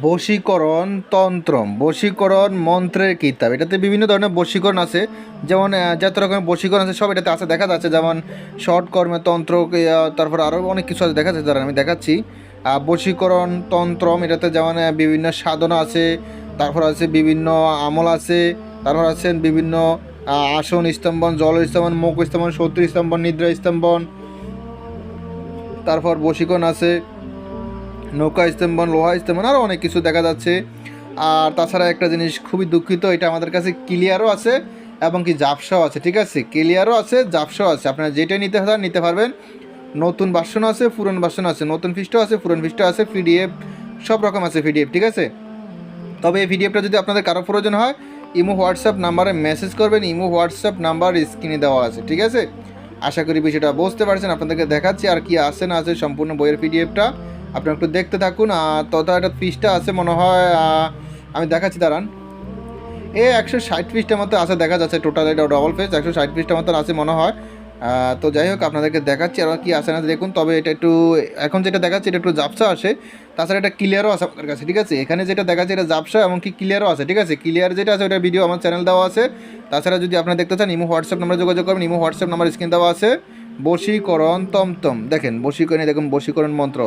বশীকরণ তন্ত্র বশীকরণ মন্ত্রের কিতাব। এটাতে বিভিন্ন ধরনের বশীকরণ আছে। যেমন যত রকমের বশীকরণ আছে, সব এটাতে আছে, দেখা যাচ্ছে। যেমন শর্ট তন্ত্র তারপর আরও অনেক কিছু আছে দেখা যাচ্ছে দাঁড়ান আমি দেখাচ্ছি। বশীকরণ তন্ত্রম, এটাতে যেমন বিভিন্ন সাধনা আছে, তারপর আছে বিভিন্ন আমল আছে, তারপর আছে বিভিন্ন আসন স্তম্ভন, জল স্তম্ভন, মুখ স্তম্ভন, শত্রু স্তম্ভন, নিদ্রা স্তম্ভন, তারপর বশীকরণ আছে। নৌকা স্তম্ভন লোহা স্তম্ভন আরও অনেক কিছু দেখা যাচ্ছে। আর তাছাড়া একটা জিনিস খুবই দুঃখিত, এটা আমাদের কাছে ক্লিয়ারও আছে এবং কি জাপসাও আছে, ঠিক আছে? ক্লিয়ারও আছে জাপসাও আছে। আপনারা যেটা নিতে চান, নিতে পারবেন। নতুন ভার্সন আছে, পুরন ভার্সন আছে, নতুন ফিস্টও আছে, পুরন ফিস্টও আছে, পিডিএফ, সব রকম আছে পিডিএফ, ঠিক আছে? তবে এই ভিডিওটা যদি আপনাদের কারও প্রয়োজন হয়, ইমো হোয়াটসঅ্যাপ নাম্বারে মেসেজ করবেন, ইমো হোয়াটসঅ্যাপ নাম্বার স্ক্রিনে দেওয়া আছে, ঠিক আছে? আশা করি বিষয়টা বুঝতে পারছেন, আপনাদেরকে দেখাচ্ছি আর কি আছে না আছে সম্পূর্ণ বইয়ের পিডিএফটা। আপনারা একটু দেখতে থাকুন আর একটা পিসটা আছে মনে হয় আমি দেখাচ্ছি, দাঁড়ান। এ একশো ষাট পিসটার মতো আছে, দেখা যাচ্ছে টোটাল এটা ডবল পেজ একশো ষাট পিসটার মতো আছে মনে হয়। তো যাই হোক, আপনাদেরকে দেখাচ্ছি আর কি আসে না দেখুন, তবে এটা একটু, এখন যেটা দেখাচ্ছি এটা একটু জাপসা আসে, তাছাড়া এটা ক্লিয়ারও আছে আমাদের কাছে, ঠিক আছে? এখানে যেটা দেখাচ্ছে এটা জাপসা এবং কি ক্লিয়ারও আছে, ঠিক আছে? ক্লিয়ার যেটা আছে ওটা ভিডিও আমার চ্যানেল দেওয়া আছে। তাছাড়া যদি আপনারা দেখতে চান, ইমো হোয়াটসঅ্যাপ নাম্বারে যোগাযোগ করবেন, ইমো হোয়াটসঅ্যাপ নাম্বার স্ক্রিন দেওয়া আছে। বশীকরণ তমতম দেখেন, বশীকরণে দেখুন, বশীকরণ মন্ত্র।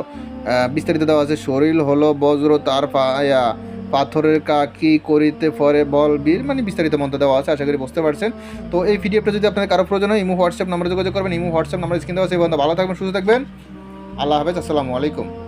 বিস্তারিত দেওয়া আছে শরীর হলো বজ্র, তার পায়া, পাথরের কাকি করিতে ফরে বল, বীর মানে বিস্তারিত মন্ত্র দেওয়া আছে, আশা করি বুঝতে পারছেন। তো এই ভিডিওটা যদি আপনার কারও প্রয়োজন হয়, ইমু, হোয়াটসঅ্যাপ নাম্বারে যোগাযোগ করবেন, ইমু, হোয়াটসঅ্যাপ নাম্বার স্ক্রিন দেওয়া আছে, এই বন্ধু ভালো থাকবেন, সুস্থ থাকবেন। আল্লাহ হাফেজ, আসসালামু আলাইকুম।